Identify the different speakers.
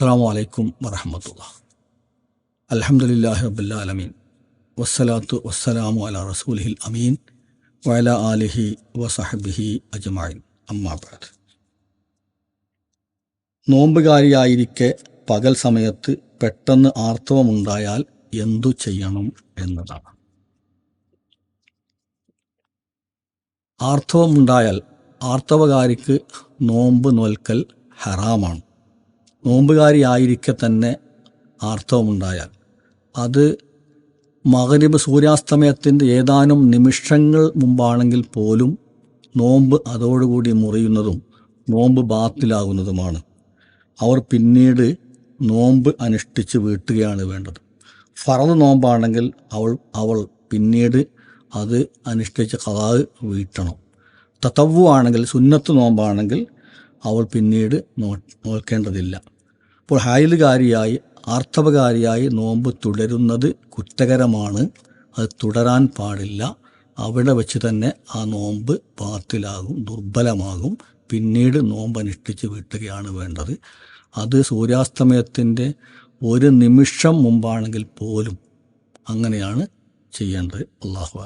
Speaker 1: അസ്സാം വലൈക്കും വറഹമത്തുള്ള അലഹമുല്ലാഹി റബുല്ലാലമീൻ വസ്സലാത്തു വസ്സലാമു അല റസൂലിഹിൽ അമീൻ. വയല ആലിഹി വസഹബിഹി അജ്മായിൻ അമ്മാബാദ് നോമ്പുകാരിയായിരിക്കെ പകൽ സമയത്ത് പെട്ടെന്ന് ആർത്തവമുണ്ടായാൽ എന്തു ചെയ്യണം എന്നതാണ്. ആർത്തവമുണ്ടായാൽ ആർത്തവകാരിക്ക് നോമ്പ് നോൽക്കൽ ഹറാമാണ്. നോമ്പുകാരിയായിരിക്കെ തന്നെ ആർത്തവമുണ്ടായാൽ. അത് മകരിബ് സൂര്യാസ്തമയത്തിന്റെ ഏതാനും നിമിഷങ്ങൾ മുമ്പാണെങ്കിൽ പോലും നോമ്പ് അതോടുകൂടി മുറിയുന്നതും നോമ്പ് ബാത്തിലാകുന്നതുമാണ്. അവർ പിന്നീട് നോമ്പ് അനുഷ്ഠിച്ച് വീട്ടുകയാണ് വേണ്ടത്. ഫറന്ന് നോമ്പാണെങ്കിൽ അവൾ അവൾ പിന്നീട് അത് അനുഷ്ഠിച്ച് കഥാവ് വീട്ടണം. തത്തവു ആണെങ്കിൽ സുന്നത്ത് നോമ്പാണെങ്കിൽ അവൾ പിന്നീട് നോ നോക്കേണ്ടതില്ല അപ്പോൾ ഹായിലുകാരിയായി ആർത്തവകാരിയായി നോമ്പ് തുടരുന്നത് കുറ്റകരമാണ്. അത് തുടരാൻ പാടില്ല. അവിടെ വെച്ച് തന്നെ ആ നോമ്പ് പാത്തിലാകും ദുർബലമാകും. പിന്നീട് നോമ്പ് അനുഷ്ഠിച്ച് വീട്ടുകയാണ് വേണ്ടത്. അത് സൂര്യാസ്തമയത്തിന്റെ ഒരു നിമിഷം മുമ്പാണെങ്കിൽ പോലും അങ്ങനെയാണ് ചെയ്യേണ്ടത്. അള്ളാഹു